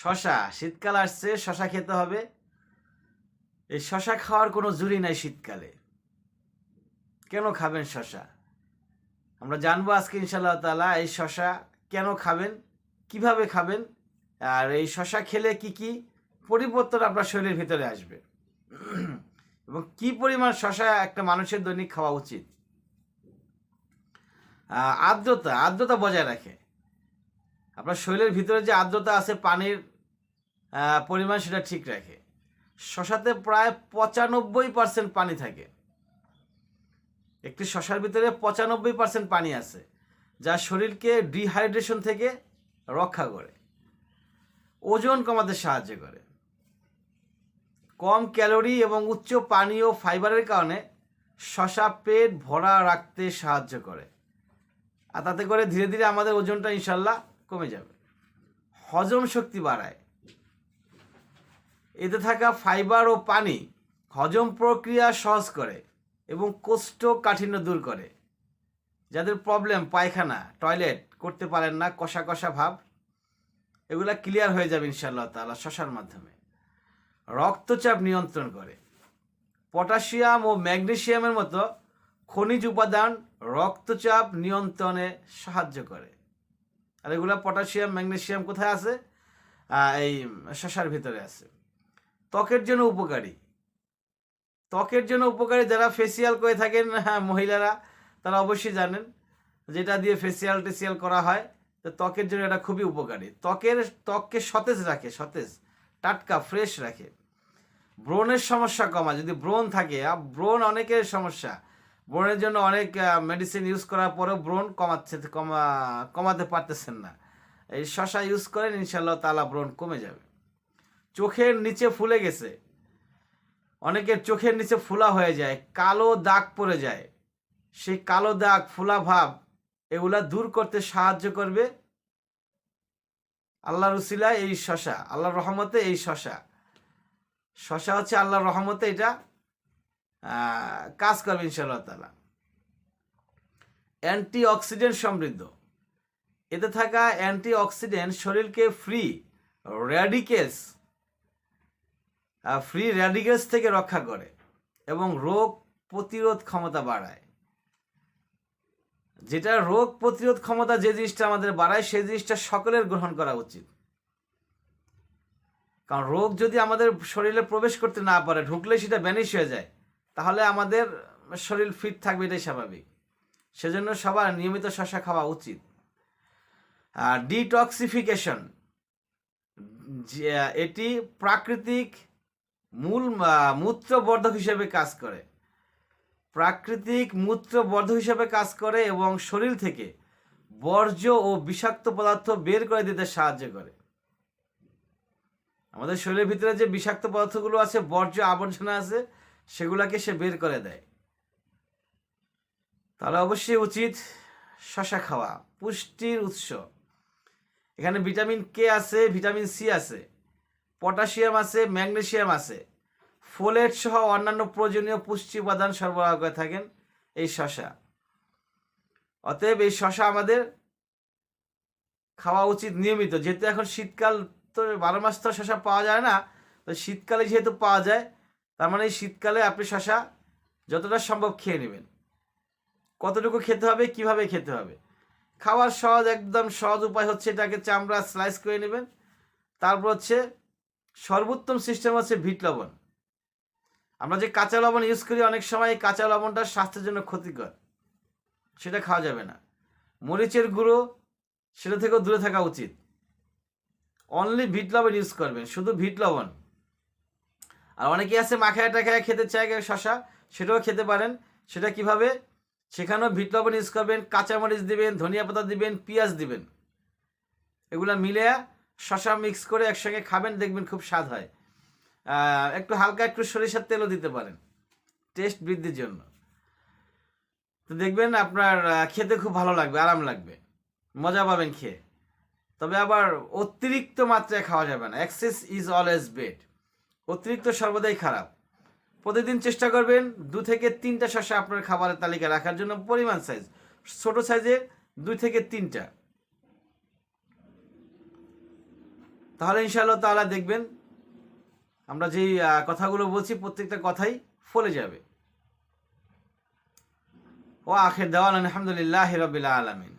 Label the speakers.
Speaker 1: শশা, শীতকাল আসছে, শশা খেতে হবে। এই শশা খাওয়ার কোনো জুড়ি নাই শীতকালে। কেন খাবেন শশা? আমরা জানব আজকে ইনশাল্লাহ তালা এই শশা কেন খাবেন, কীভাবে খাবেন, আর এই শশা খেলে কি কি পরিবর্তন আপনার শরীরের ভিতরে আসবে। এবং কি পরিমাণ শশা একটা মানুষের দৈনিক খাওয়া উচিত? আর্দ্রতা আর্দ্রতা বজায় রাখে। আপনার শরীরের ভিতরে যে আর্দ্রতা আছে পানির পরিমাণ সেটা ঠিক রাখে। শশাতে প্রায় পঁচানব্বই পার্সেন্ট পানি থাকে। একটি শশার ভিতরে পঁচানব্বই পার্সেন্ট পানি আছে, যা শরীরকে ডিহাইড্রেশন থেকে রক্ষা করে, ওজন কমাতে সাহায্য করে। কম ক্যালোরি এবং উচ্চ পানি ও ফাইবারের কারণে শশা পেট ভরা রাখতে সাহায্য করে। আর তাতে করে ধীরে ধীরে আমাদের ওজনটা ইনশাল্লাহ কমে যাবে। হজম শক্তি বাড়ায়। এতে থাকা ফাইবার ও পানি হজম প্রক্রিয়া সহজ করে এবং কোষ্ঠকাঠিন্য দূর করে। যাদের প্রবলেম পায়খানা টয়লেট করতে পারেন না, কষা কষা ভাব, এগুলা ক্লিয়ার হয়ে যাবে ইনশাল্লাহ তাআলা শশার মাধ্যমে। রক্তচাপ নিয়ন্ত্রণ করে। পটাশিয়াম ও ম্যাগনেশিয়ামের মতো খনিজ উপাদান রক্তচাপ নিয়ন্ত্রণে সাহায্য করে। আর এগুলো পটাশিয়াম ম্যাগনেসিয়াম কোথায় আছে? এই শশার ভিতরে আছে। ত্বকের জন্য উপকারী। ত্বকের জন্য উপকারী যারা ফেসিয়াল করে থাকেন হ্যাঁ, মহিলারা তারা অবশ্যই জানেন যেটা দিয়ে ফেসিয়াল টেসিয়াল করা হয় তো ত্বকের জন্য এটা খুবই উপকারী। ত্বকের ত্বককে সতেজ রাখে সতেজ টাটকা ফ্রেশ রাখে। ব্রণের সমস্যা কমা যদি ব্রণ থাকে ব্রণ অনেকের সমস্যা। ব্রণের জন্য অনেক মেডিসিন ইউজ করার পরেও ব্রণ কমাচ্ছে, কমা, কমাতে পারতেছেন না। এই শশা ইউজ করেন ইনশাল্লাহ তালা ব্রণ কমে যাবে। চোখের নিচে ফুলে গেছে। অনেকের চোখের নিচে ফুলা হয়ে যায়, কালো দাগ পড়ে যায়। সেই কালো দাগ, ফুলা ভাব, এগুলা দূর করতে সাহায্য করবে আল্লাহ রুসিলা এই শশা, আল্লাহর রহমতে এই শশা। শশা হচ্ছে আল্লাহর রহমতে এটা কাজ করবে ইনশাআল্লাহ তালা অ্যান্টি অক্সিডেন্ট সমৃদ্ধ। এতে থাকা অ্যান্টি অক্সিডেন্ট শরীরকে ফ্রি র্যাডিকেলস ফ্রি র্যাডিকেলস থেকে রক্ষা করে এবং রোগ প্রতিরোধ ক্ষমতা বাড়ায়। যেটা রোগ প্রতিরোধ ক্ষমতা যে জিনিসটা আমাদের বাড়ায়, সেই জিনিসটা সকলের গ্রহণ করা উচিত। কারণ রোগ যদি আমাদের শরীরে প্রবেশ করতে না পারে, ঢুকলে সেটা ব্যানিশ হয়ে যায়। তাহলে আমাদের শরীর ফিট থাকবে এটাই স্বাভাবিক। সেজন্য সবার নিয়মিত শশা খাওয়া উচিত। আর ডিটক্সিফিকেশন এটি প্রাকৃতিক মূল মূত্রবর্ধক হিসেবে কাজ করে। প্রাকৃতিক মূত্রবর্ধক হিসেবে কাজ করে এবং শরীর থেকে বর্জ্য ও বিষাক্ত পদার্থ বের করে দিতে সাহায্য করে। আমাদের শরীরের ভিতরে যে বিষাক্ত পদার্থগুলো আছে, বর্জ্য আবর্জনা আছে সেগুলাকে সে বের করে দেয়। তাহলে অবশ্যই উচিত শশা খাওয়া, পুষ্টির উৎস। এখানে ভিটামিন কে আছে, ভিটামিন সি আছে, পটাশিয়াম আছে, ম্যাগনেশিয়াম আছে। ফোলেট সহ অন্যান্য প্রয়োজনীয় পুষ্টি উপাদান সরবরাহ করে থাকেন এই শশা। অতএব এই শশা আমাদের খাওয়া উচিত নিয়মিত। যেহেতু এখন শীতকাল, তো বারো মাস তো শশা পাওয়া যায় না, তো শীতকালে যেহেতু পাওয়া যায় তার মানে এই শীতকালে আপনি শশা যতটা সম্ভব খেয়ে নেবেন। কতটুকু খেতে হবে, কীভাবে খেতে হবে? খাওয়ার সহজ, একদম সহজ উপায় হচ্ছে এটাকে চামড়া স্লাইস করে নেবেন। তারপর হচ্ছে সর্বোত্তম সিস্টেম হচ্ছে ভিট লবণ। আমরা যে কাঁচা লবণ ইউজ করি, অনেক সময় এই কাঁচা লবণটা স্বাস্থ্যের জন্য ক্ষতিকর। সেটা খাওয়া যাবে না। মরিচের গুঁড়ো সেটা থেকেও দূরে থাকা উচিত। অনলি ভিট লবণ ইউজ করবেন, শুধু ভিট লবণ। আর অনেকে আছে মাখায় টাখায় খেতে চায় শশা, সেটাও খেতে পারেন। সেটা কীভাবে? সেখানেও ভিট লবণ ইউজ করবেন কাঁচামরিচ দিবেন, ধনিয়া পাতা দিবেন, পেঁয়াজ দিবেন। এগুলো মিলে শশা মিক্স করে একসঙ্গে খাবেন, দেখবেন খুব স্বাদ হয়। একটু হালকা একটু সরিষার তেলও দিতে পারেন। টেস্ট বৃদ্ধির জন্য। তো দেখবেন আপনার খেতে খুব ভালো লাগবে, আরাম লাগবে। মজা পাবেন খেয়ে। তবে আবার অতিরিক্ত মাত্রায় খাওয়া যাবে না। অ্যাক্সেস ইজ অলওয়েজ বেড অতিরিক্ত সর্বদাই খারাপ। প্রতিদিন চেষ্টা করবেন দু থেকে তিনটা শস্য আপনার খাবারের তালিকা রাখার জন্য পরিমাণ সাইজ ছোট সাইজে দুই থেকে তিনটা। তাহলে ইনশাআল্লাহ তাআলা দেখবেন আমরা যেই কথাগুলো বলছি প্রত্যেকটা কথাই ফলে যাবে। ও আখের দেওয়ান আলহামদুলিল্লাহ রবিল আলমিন।